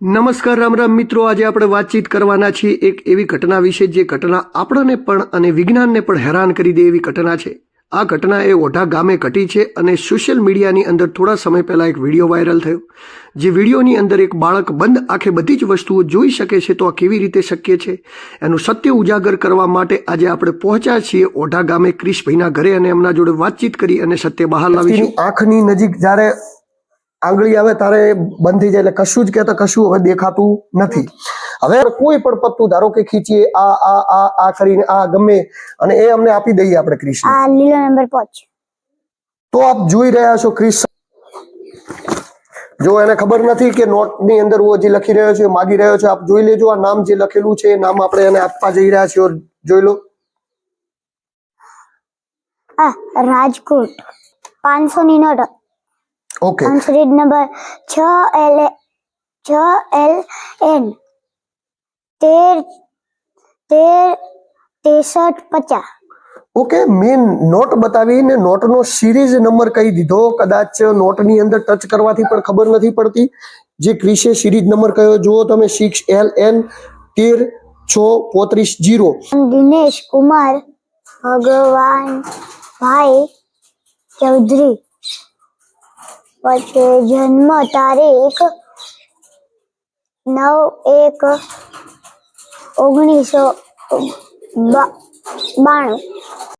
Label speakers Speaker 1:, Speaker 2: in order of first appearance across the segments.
Speaker 1: નમસ્કાર, રામ રામ. મિત્રો, આજે આપણે વાતચીત કરવાના છીએ એક એવી ઘટના વિશે જે ઘટના આપણને પણ અને વિજ્ઞાનને પણ હેરાન કરી દે એવી ઘટના છે. આ ઘટના એ ઓઢા ગામે ઘટી છે અને સોશિયલ મીડિયાની અંદર થોડા સમય પહેલાં એક વીડિયો વાયરલ થયો. જે વિડીયોની અંદર એક બાળક બંધ આંખે બધી જ વસ્તુઓ જોઈ શકે છે તો આ કેવી રીતે શક્ય છે? એનું સત્ય ઉજાગર કરવા માટે આજે આપણે પહોંચ્યા છીએ ઓઢા ગામે ક્રિશભાઈના ઘરે અને એમના જોડે વાતચીત કરી અને સત્ય બહાર લાવીશું. આંખની નજીક જ્યારે આંગળી આવે તારે બંધ થઈ જાય એટલે કશું જ કહેતા કશું હવે દેખાતું નથી. હવે કોઈ પણ પત્તું ધારો કે ખીચીએ આ આ આ આ કરીને આ ગમે અને એ અમને આપી દઈએ આપણે કૃષ્ણ
Speaker 2: આ લીલો નંબર પાંચ.
Speaker 1: તો આપ જોઈ રહ્યા છો કૃષ્ણ જો એને ખબર નથી કે નોટની અંદર હું હજી લખી રહ્યો છું માગી રહ્યો છે આપ જોઈ લેજો આ નામ જે લખેલું છે એ નામ આપણે એને આપવા જઈ રહ્યા છીએ. જોઈ લો.
Speaker 2: આ રાજકોટ પાંચસો ની નોટ.
Speaker 1: ઓકે.
Speaker 2: સિરીઝ નંબર છ એલ છ એલ એન તેર તેર તેસઠ પચાસ.
Speaker 1: ઓકે મેં નોટ બતાવીને નોટનો સિરીઝ નંબર કહી દીધો. કદાચ નોટની અંદર ટચ કરવાથી પણ ખબર નથી પડતી. જે ક્રિશે સિરીઝ નંબર કયો જુઓ તમે સિક્સ એલ એન તેર છ પોત્રીસ જીરો.
Speaker 2: દિનેશ કુમાર ભગવાન ભાઈ ચૌધરી. પછી જન્મ તારીખ નવ એક ઓગણીસો બાણું.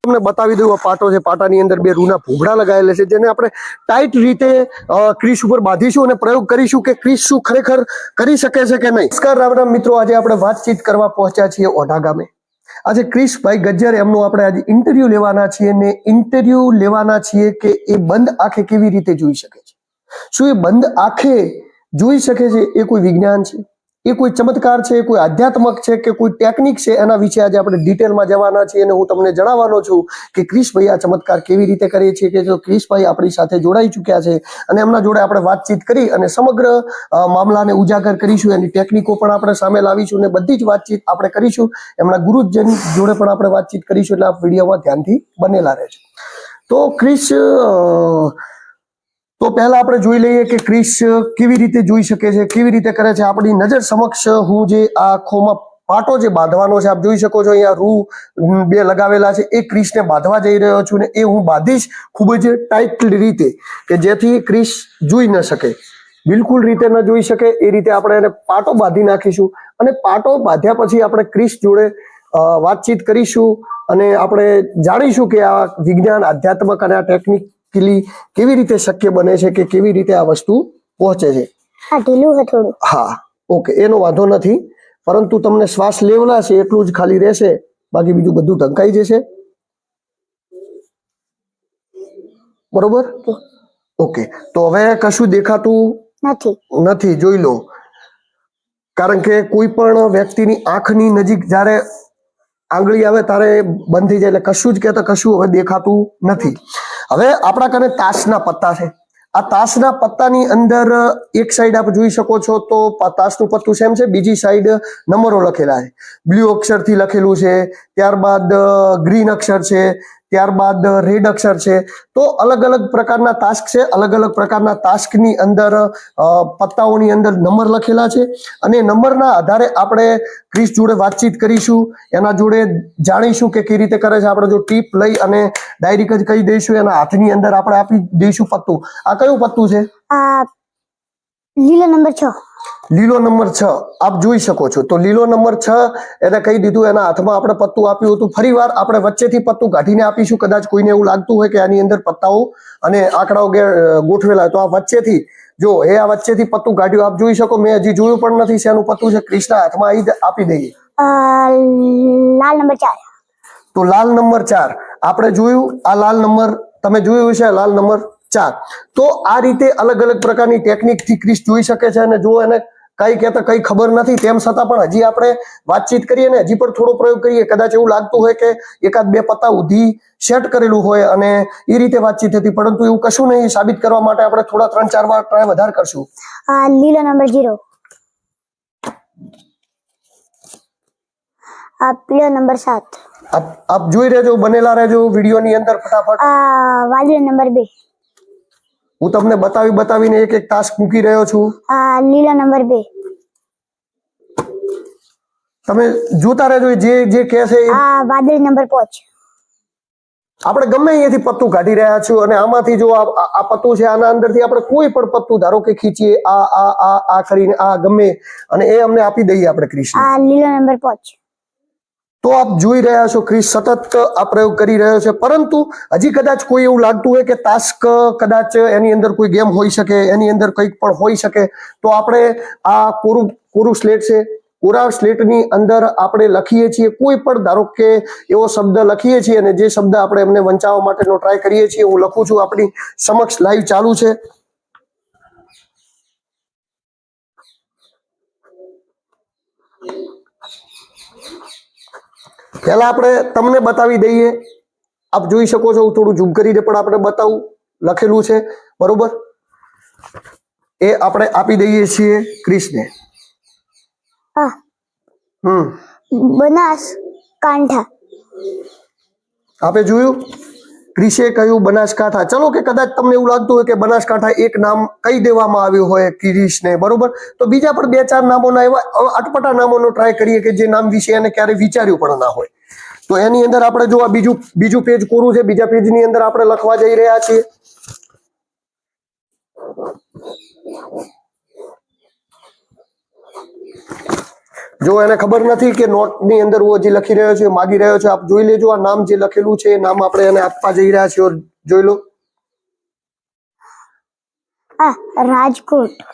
Speaker 1: તમને બતાવી દઉં પાટો છે પાટાની અંદર બે રૂના ભૂંગળા લગાવેલા છે જેને આપણે ટાઈટ રીતે અ, ઉપર બાંધીશું અને પ્રયોગ કરીશું કે ક્રીસ શું ખરેખર કરી શકે છે કે નહીં. નમસ્કાર રામ રામ મિત્રો આજે આપણે વાતચીત કરવા પહોંચ્યા છીએ ઓઢા ગામે. આજે ક્રિશભાઈ ગજ્જર એમનું આપણે આજે ઇન્ટરવ્યુ લેવાના છીએ ને ઇન્ટરવ્યુ લેવાના છીએ કે એ બંધ આંખે કેવી રીતે જોઈ શકે છે? શું એ બંધ આંખે જોઈ શકે છે? એ કોઈ વિજ્ઞાન છે? એ કોઈ ચમત્કાર છે? કોઈ આધ્યાત્મક છે કે કોઈ ટેકનિક છે? એના વિશે આજે આપણે ડિટેલમાં જવાના છીએ અને હું તમને જણાવવાનો છું કે ક્રિશભાઈ આ ચમત્કાર કેવી રીતે કરીએ છીએ કે જો ક્રિશભાઈ આપણી સાથે જોડાઈ ચૂક્યા છે અને એમના જોડે આપણે વાતચીત કરી અને સમગ્ર મામલાને ઉજાગર કરીશું. એની ટેકનિકો પણ આપણે સામે લાવીશું અને બધી જ વાતચીત આપણે કરીશું. એમના ગુરુજન જોડે પણ આપણે વાતચીત કરીશું એટલે આ વિડીયોમાં ધ્યાનથી બનેલા રહેજો. તો ક્રિશ તો પહેલા આપણે જોઈ લઈએ કે ક્રિશ કેવી રીતે જોઈ શકે છે, કેવી રીતે કરે છે. આપણી નજર સમક્ષ હું જે આંખોમાં પાટો જે બાંધવાનો છે, આપ જોઈ શકો છો અહીંયા રૂ બે લગાવેલા છે. એ ક્રિશને બાંધવા જઈ રહ્યો છું ને એ હું બાંધીશ ખૂબ જ ટાઈટ રીતે કે જેથી ક્રિશ જોઈ ન શકે. બિલકુલ રીતે ન જોઈ શકે, એ રીતે આપણે એને પાટો બાંધી નાખીશું અને પાટો બાંધ્યા પછી આપણે ક્રિશ જોડે વાતચીત કરીશું અને આપણે જાણીશું કે આ વિજ્ઞાન, આધ્યાત્મક અને આ ટેકનિકલી કેવી રીતે શક્ય બને છે કે કેવી રીતે આ વસ્તુ પહોંચે છે?
Speaker 2: આ ઢીલું છે થોડું.
Speaker 1: હા ઓકે એનો વાંધો નથી. પરંતુ તમને શ્વાસ લેવલા છે એટલું જ ખાલી રહેશે. બાકી બીજું બધું ઢંકાઈ જશે. બરોબર? ઓકે. તો હવે કશું દેખાતું
Speaker 2: નથી.
Speaker 1: નથી જોઈ લો. કારણ કે કોઈ પણ વ્યક્તિની આંખની નજીક જ્યારે આંગળી આવે ત્યારે બંધ થઈ જાય એટલે કશું જ કહેતા કશું હવે દેખાતું નથી. હવે આપણા કને તાશના પત્તા છે. આ તાશના પત્તાની અંદર એક સાઈડ આપ જોઈ શકો છો તો તાસનું પત્તું સેમ છે, બીજી સાઈડ નંબરો લખેલા છે. બ્લુ અક્ષરથી લખેલું છે, ત્યારબાદ ગ્રીન અક્ષર છે ત્યારબાદ રેડ અક્ષર છે. તો અલગ અલગ પ્રકારના તાસ્ક છે. અલગ અલગ પ્રકારના ટાસ્કની અંદર પત્તાઓની અંદર નંબર લખેલા છે. અને નંબરના આધારે આપણે ક્રિસ જોડે વાતચીત કરીશું. એના જોડે જાણીશું કે કેવી રીતે કરે છે. આપણે જો ટીપ લઈ અને ડાયરેક્ટ જ કહી દઈશું. એના હાથની અંદર આપણે આપી દઈશું પત્તું. આ કયું પત્તું છે?
Speaker 2: લીલો નંબર છ.
Speaker 1: લીલો નંબર છ. આપ જોઈ શકો છો. તો લીલો નંબર છ એને કહી દીધું એના હાથમાં આપણે પત્તું આપ્યું હતું. ફરી વાર આપણે વચ્ચેથી પત્તું કાઢીને આપીશું. કદાચ કોઈને એવું લાગતું હોય કે આની અંદર પત્તાઓ અને આંકડાઓ ગોઠવેલા હોય. તો આ વચ્ચેથી જો એ આ વચ્ચેથી પત્તું કાઢ્યું. આપ જોઈ શકો મેં હજી જોયું પણ નથી શેનું પત્તું છે કૃષ્ણ હાથમાં. આવી આપી દઈએ.
Speaker 2: લાલ નંબર ચાર.
Speaker 1: તો લાલ નંબર ચાર. આપણે જોયું આ લાલ નંબર તમે જોયું છે લાલ નંબર ચાર. તો આ રીતે અલગ અલગ પ્રકારની ટેકનિકથી ક્રિસ જોઈ શકે છે અને જો એને કઈ કહેતા કઈ ખબર નથી. તેમ છતાં પણ હજી આપણે વાતચીત કરીએ ને હજી પણ થોડો પ્રયોગ કરીએ. કદાચ એવું લાગતું હોય કે એકાદ બે પત્તા ઉધી સેટ કરેલું હોય અને એ રીતે વાતચીત હતી. પરંતુ એવું કશું નહીં. સાબિત કરવા માટે આપણે થોડા ત્રણ ચાર વાર ટ્રાય વધારે કરશું.
Speaker 2: લીલો નંબર જીરો. નંબર સાત.
Speaker 1: આપ જોઈ રહેજો બનેલા રહેજો વિડીયોની અંદર ફટાફટ.
Speaker 2: વાલીઓ નંબર બે.
Speaker 1: હું તમને બતાવી બતાવીને એક એક ટાસ્ક મૂકી રહ્યો છું.
Speaker 2: લીલા નંબર બે.
Speaker 1: તમે જોતા રહેજો જે જે કે છે
Speaker 2: વાદળી નંબર પાંચ.
Speaker 1: આપણે ગમે અહીંયાથી પત્તું કાઢી રહ્યા છું અને આમાંથી જો આ પત્તું છે આના અંદરથી આપણે કોઈ પણ પત્તું ધારો કે ખીચીએ આ આ આ આ કરીને આ ગમે અને એ અમને આપી દઈએ આપણે
Speaker 2: કૃષ્ણ. લીલા નંબર પાંચ.
Speaker 1: તો આપ જોઈ રહ્યા છો ક્રિસ સતત આ પ્રયોગ કરી રહ્યો છે. પરંતુ હજી કદાચ કોઈ એવું લાગતું હોય કે તાસ્ક કદાચ એની અંદર કોઈ ગેમ હોઈ શકે, એની અંદર કંઈક પણ હોઈ શકે, તો આપણે આ કોરું કોરું સ્લેટ છે કોરા સ્લેટની અંદર આપણે લખીએ છીએ. કોઈ પણ ધારો કે એવો શબ્દ લખીએ છીએ અને જે શબ્દ આપણે એમને વંચાવવા માટેનો ટ્રાય કરીએ છીએ, હું લખું છું, આપણી સમક્ષ લાઈવ ચાલુ છે. પહેલા આપણે તમને બતાવી દઈએ. આપ જોઈ શકો છો હું થોડું ઝૂમ કરીને પણ આપણે બતાવું. લખેલું છે બરોબર? એ આપણે આપી દઈએ છીએ ક્રિષ્ને
Speaker 2: હા.
Speaker 1: હમ.
Speaker 2: બનાસ કાંઠા.
Speaker 1: આપે જોયું? ક્રિશે કહ્યું, બનાસકાંઠા. ચલો કે કદાચ તમને એવું લાગતું હોય કે બનાસકાંઠા એક નામ કહી દેવામાં આવ્યું હોય ક્રિશને, બરોબર? તો બીજા પણ બે ચાર નામોના એવા અટપટા નામોનો ટ્રાય કરીએ કે જે નામ વિશે એને ક્યારે વિચાર્યું પણ ના હોય. તો એની અંદર આપણે જો આ બીજું બીજું પેજ કોરું છે, બીજા પેજની અંદર આપણે લખવા જઈ રહ્યા છીએ. જો એને ખબર નથી કે નોટની અંદર હું હજી લખી રહ્યો છું માગી રહ્યો છે આપ જોઈ લેજો. આ નામ જે લખેલું છે એ નામ આપણે એને આપવા જઈ રહ્યા છીએ. જોઈ લો.
Speaker 2: રાજકોટ.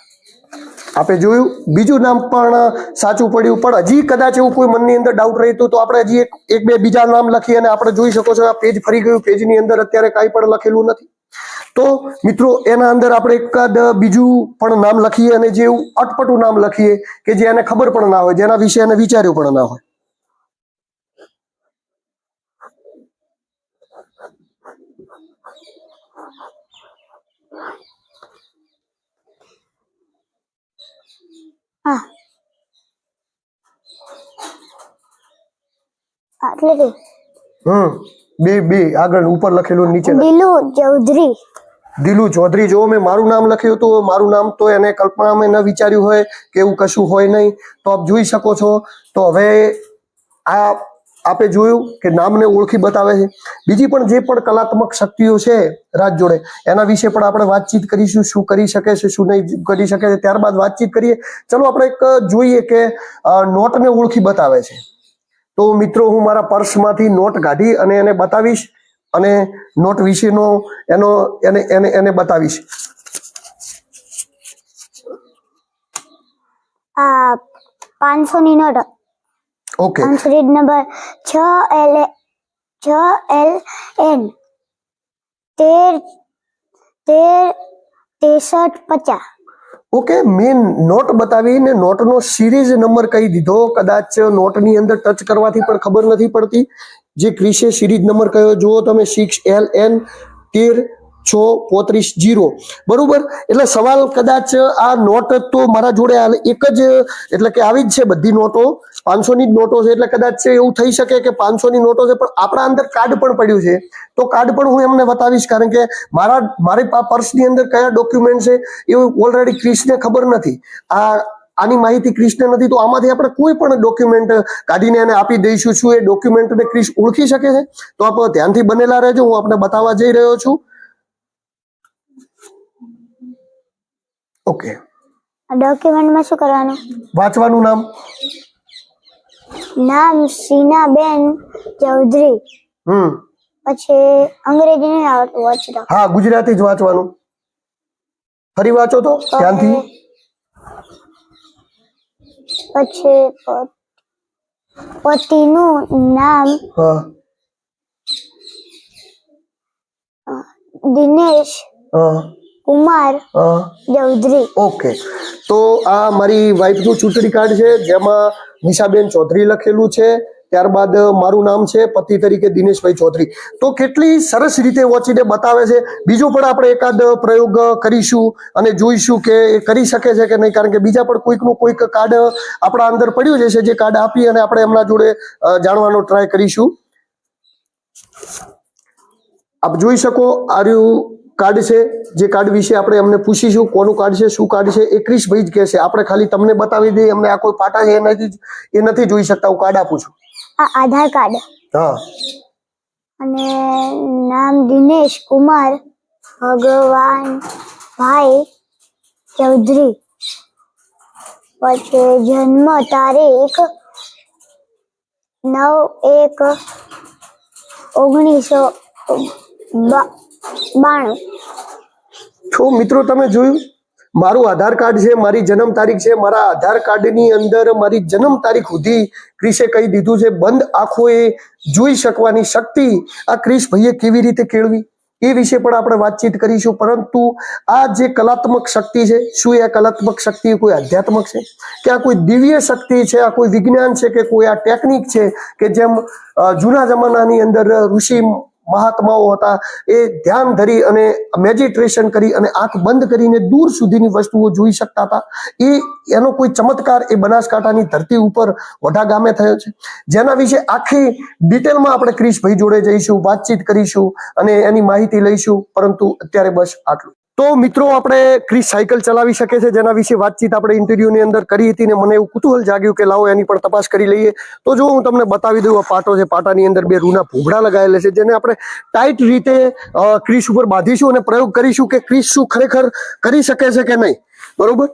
Speaker 1: આપે જોયું? બીજું નામ પણ સાચું પડ્યું પણ હજી કદાચ એવું કોઈ મનની અંદર ડાઉટ રહેતું તો આપણે હજી એક એક બે બીજા નામ લખી અને આપણે જોઈ શકો છો આ પેજ ફરી ગયું. પેજની અંદર અત્યારે કાંઈ પણ લખેલું નથી. તો મિત્રો એના અંદર આપણે એકાદ બીજું પણ નામ લખીએ અને જે એવું અટપટું નામ લખીએ કે જે એને ખબર પણ ના હોય જેના વિશે એને વિચાર્યું પણ ના હોય. હમ બે બે આગળ ઉપર લખેલું નીચે
Speaker 2: ચૌધરી.
Speaker 1: દિલુ ચૌધરી, જો મેં મારું નામ લખ્યું હતું, મારું નામ તો એને કલ્પનામાં ન વિચાર્યું હોય કે એવું કશું હોય નહીં. તો આપ જોઈ શકો છો. તો હવે આ આપે જોયું કે નામને ઓળખી બતાવે છે. બીજી પણ જે પણ કલાત્મક શક્તિઓ છે રાજ જોડે, એના વિશે પણ આપણે વાતચીત કરીશું, શું કરી શકે છે, શું નહીં કરી શકે છે. ત્યારબાદ વાતચીત કરીએ. ચલો આપણે એક જોઈએ કે નોટને ઓળખી બતાવે છે. તો મિત્રો, હું મારા પર્સમાંથી નોટ કાઢી અને એને બતાવીશ. અને નોટ વિશેનો એનો એને એને એને બતાવીશ.
Speaker 2: આ પાંચસો ની નોટ.
Speaker 1: ઓકે.
Speaker 2: રીડ નંબર છ એલ છ એલ એન. તેર તેર ત્રેસઠ પચાસ.
Speaker 1: ઓકે મેં નોટ બતાવીને નોટનો સિરીઝ નંબર કહી દીધો. કદાચ નોટની અંદર ટચ કરવાથી પણ ખબર નથી પડતી. જે ક્રિશે સિરીઝ નંબર કહ્યો જુઓ તમે સિક્સ એલ એન તેર છ પોત્રીસ જીરો. બરોબર? એટલે સવાલ કદાચ આ નોટ તો મારા જોડે એક જ, એટલે કે આવી જ છે બધી નોટો. પાંચસોની જ નોટો છે, એટલે કદાચ એવું થઈ શકે કે પાંચસોની નોટો છે, પણ આપણા અંદર કાર્ડ પણ પડ્યું છે. તો કાર્ડ પણ હું એમને બતાવીશ, કારણ કે મારા, મારી પર્સની અંદર કયા ડોક્યુમેન્ટ છે એવું ઓલરેડી ક્રિશને ખબર નથી. આ આની માહિતી ક્રિશને નથી તો આમાંથી આપણે કોઈ પણ ડોક્યુમેન્ટ કાઢીને એને આપી દઈશું છું. એ ડોક્યુમેન્ટને ક્રિશ ઓળખી શકે છે? તો આપ ધ્યાનથી બનેલા રહેજો હું આપને બતાવવા જઈ રહ્યો છું. ઓકે
Speaker 2: ડોક્યુમેન્ટમાં શું કરવાનું?
Speaker 1: વાંચવાનું નામ?
Speaker 2: નામ સીનાબેન ચૌધરી.
Speaker 1: હમ.
Speaker 2: પછી અંગ્રેજી નહીં આવડતું વાંચતા
Speaker 1: હા ગુજરાતી જ વાંચવાનું. ફરી વાંચો તો ધ્યાનથી.
Speaker 2: પછી પતિ પતિનું નામ
Speaker 1: હા.
Speaker 2: દિનેશ
Speaker 1: હા.
Speaker 2: કુમાર ચૌધરી.
Speaker 1: ઓકે. તો આ મારી વાઈફનું ચૂંટણી કાર્ડ છે જેમાં નિશાબેન ચૌધરી લખેલું છે. ત્યારબાદ મારું નામ છે પતિ તરીકે દિનેશભાઈ ચૌધરી. તો કેટલી સરસ રીતે વોચીને બતાવે છે. બીજો પણ આપણે એકાદ પ્રયોગ કરીશું અને જોઈશું કે એ કરી શકે છે કે નહીં. કારણ કે બીજા પણ કોઈકનું કોઈક કાર્ડ આપણા અંદર પડ્યું છે જે કાર્ડ આપી અને આપણે એમના જોડે જાણવાનો ટ્રાય કરીશું. આપ જોઈ શકો આર્યું કાર્ડ છે. જે કાર્ડ વિશે આપણે એમને પૂછીશું. કોનું કાર્ડ છે, શું કાર્ડ છે? એ ક્રિશભાઈ જ કહેશે. આપણે ખાલી તમને બતાવી દઈએ. અમને આ કોઈ પાટા છે એ નથી એ નથી જોઈ શકતા. હું કાર્ડ આપું છું.
Speaker 2: આ આધાર કાર્ડ.
Speaker 1: હા
Speaker 2: અને નામ દિનેશ કુમાર ભગવાન ભાઈ ચૌધરી. પછી જન્મ તારીખ નવ એક ઓગણીસો બાણું.
Speaker 1: છો મિત્રો તમે જોયું? મારું આધાર કાર્ડ છે, મારી જન્મ તારીખ છે, મારા આધાર કાર્ડની અંદર મારી જન્મ તારીખ સુધી ક્રિશે કહી દીધું છે, બંધ આંખોએ જોઈ શકવાની શક્તિ આ ક્રિશ ભાઈએ કેવી રીતે કેળવી? એ વિશે પણ આપણે વાતચીત કરીશું, પરંતુ આ જે કલાત્મક શક્તિ છે, શું એ કલાત્મક શક્તિ કોઈ આધ્યાત્મક છે? કે આ કોઈ દિવ્ય શક્તિ છે, આ કોઈ વિજ્ઞાન છે, કે કોઈ આ ટેકનિક છે, કે જેમ જૂના જમાનાની અંદર ઋષિ મહાત્માઓ હતા, એ ધ્યાન ધરી અને મેડિટેશન કરી અને આંખ બંધ કરીને દૂર સુધીની વસ્તુઓ જોઈ શકતા હતા. એ, એનો કોઈ ચમત્કાર એ બનાસકાંઠાની ધરતી ઉપર વઢા ગામે થયો છે. જેના વિશે આખી ડિટેલમાં આપણે ક્રિશભાઈ જોડે જઈશું, વાતચીત કરીશું અને એની માહિતી લઈશું, પરંતુ અત્યારે બસ આટલું. તો મિત્રો આપણે ક્રિસ સાયકલ ચલાવી શકે છે. જેના વિશે વાતચીત આપણે ઇન્ટરવ્યુની અંદર કરી હતી ને મને એવું કુતૂહલ જાગ્યું કે લાવો એની પણ તપાસ કરી લઈએ. તો જો હું તમને બતાવી દઉં, આ પાટો છે, પાટાની અંદર બે રૂના ભૂગડા લગાવેલા છે, જેને આપણે ટાઈટ રીતે ક્રિસ ઉપર બાંધીશું અને પ્રયોગ કરીશું કે ક્રિસ શું ખરેખર કરી શકે છે કે નહીં. બરોબર?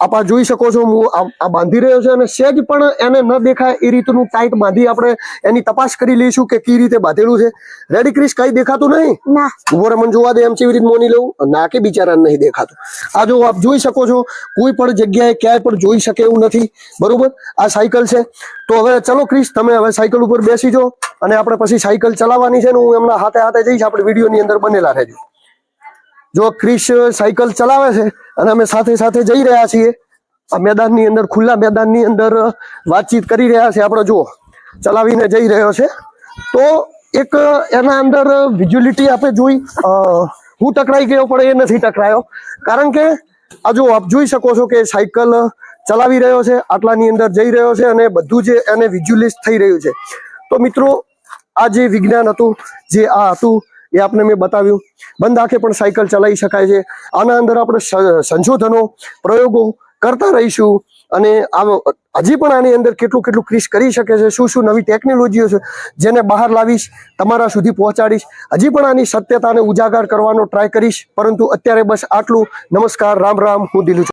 Speaker 1: આપ આ જોઈ શકો છો હું આ બાંધી રહ્યો છે અને સેજ પણ એને ન દેખાય એ રીતનું ટાઈટ બાંધી આપણે એની તપાસ કરી લઈશું કે કઈ રીતે બાંધેલું છે. રેડી ક્રિશ કઈ દેખાતું નહીં? ઊભો રમણ જોવા દે એમ કેવી રીતે મોની લઉં. ના કે બિચારા નહીં દેખાતું. આ જો આપ જોઈ શકો છો કોઈ પણ જગ્યાએ ક્યાંય પણ જોઈ શકે એવું નથી. બરોબર? આ સાયકલ છે. તો હવે ચલો ક્રિશ તમે હવે સાયકલ ઉપર બેસી જો અને આપણે પછી સાયકલ ચલાવવાની છે ને હું એમના હાથે હાથે જઈશ આપણે વિડીયોની અંદર બનેલા રહેજો. જો ક્રિશ સાયકલ ચલાવે છે અને અમે સાથે સાથે જઈ રહ્યા છીએ. આ મેદાનની અંદર, ખુલ્લા મેદાનની અંદર વાતચીત કરી રહ્યા છે આપણે. જુઓ, ચલાવીને જઈ રહ્યો છે. તો એક એના અંદર વિઝ્યુલિટી આપણે જોઈ હું ટકરાઈ ગયો, પણ એ નથી ટકરાયો. કારણ કે, આ જો આપ જોઈ શકો છો કે સાયકલ ચલાવી રહ્યો છે, આટલાની અંદર જઈ રહ્યો છે અને બધું જે એને વિઝ્યુઅલાઇઝ થઈ રહ્યું છે. તો મિત્રો, આ જે વિજ્ઞાન હતું, જે આ હતું એ આપને મેં બતાવ્યું. બંધ આંખે પણ સાયકલ ચલાવી શકાય છે. આના અંદર આપણે સંશોધનો, પ્રયોગો કરતા રહીશું અને હજી પણ આની અંદર કેટલું કેટલું ક્રિશ કરી શકે છે, શું શું નવી ટેકનોલોજીઓ છે, જેને બહાર લાવીશ, તમારા સુધી પહોંચાડીશ. હજી પણ આની સત્યતાને ઉજાગર કરવાનો ટ્રાય કરીશ, પરંતુ અત્યારે બસ આટલું. નમસ્કાર, રામ રામ, હું દિલું